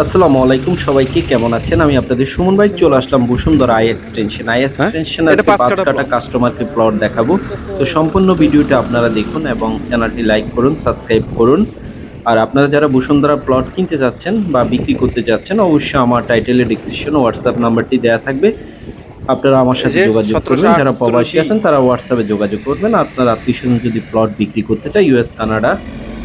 আসসালামু আলাইকুম সবাইকে কেমন আছেন? আমি আপনাদের সুমন ভাই চলে আসলাম Bashundhara I extension. I extension হ্যাঁ? আজকে পাঁচ কাটা কাস্টমারকে প্লট দেখাবো। তো সম্পূর্ণ ভিডিওটা আপনারা দেখুন এবং চ্যানেলটি লাইক করুন সাবস্ক্রাইব করুন। আর আপনারা যারা বসুন্ধরা প্লট কিনতে যাচ্ছেন বা বিক্রি করতে যাচ্ছেন অবশ্যই আমার টাইটেলে ডিসক্রিপশন হোয়াটসঅ্যাপ নাম্বারটি দেওয়া থাকবে। আপনারা আমার সাথে যোগাযোগ 17 করবেন যারা প্রবাসী আছেন তারা হোয়াটসঅ্যাপে যোগাযোগ করবেন। আপনার আত্মীয় স্বজন যদি প্লট বিক্রি করতে চায় ইউএস কানাডা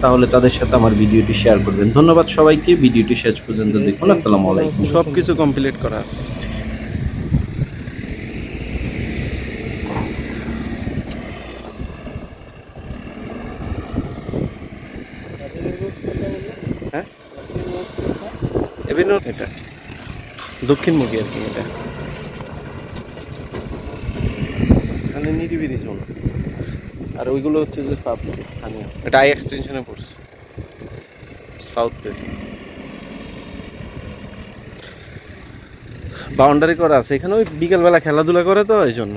তাহলে তাদের সাথে আমার ভিডিওটি শেয়ার করবেন। ধন্যবাদ সবাইকে ভিডিওটি শেষ পর্যন্ত দেখুন। আসসালামু আলাইকুম। সব কিছু কমপ্লিট করা আছে। হ্যাঁ? এটা। দক্ষিণমুখী আর কি এটা। নিরিবিলি জোন আর ওইগুলো হচ্ছে যে পাবলিক স্থানীয়। এটা আই এক্সটেনশনে পড়ছে। সাউথ ফেসিং বাউন্ডারি করা আছে। এখানে ওই বিকেলবেলা খেলাধুলা করে তো এই জন্য।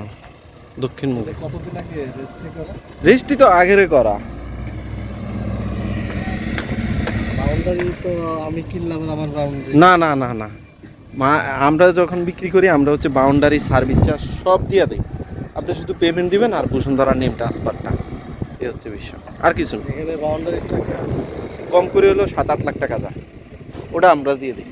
দক্ষিণ মুখে। কতদিন আগে রেজিস্ট্রি করা? রেজিস্ট্রি তো আগের করা। বাউন্ডারি তো আমি কিনলাম আমার বাউন্ডারি না না না না। মা আমরা যখন বিক্রি করি আমরা হচ্ছে বাউন্ডারি সার্ভিস চার্জ সব দিয়ে দিই। আপনি শুধু পেমেন্ট দিবেন আর বসুন্ধরা নেম ট্রান্সফারটা এই হচ্ছে বিষয়। আর কিছু কম করে হলো সাত আট লাখ টাকা যা ওটা আমরা দিয়ে দিই।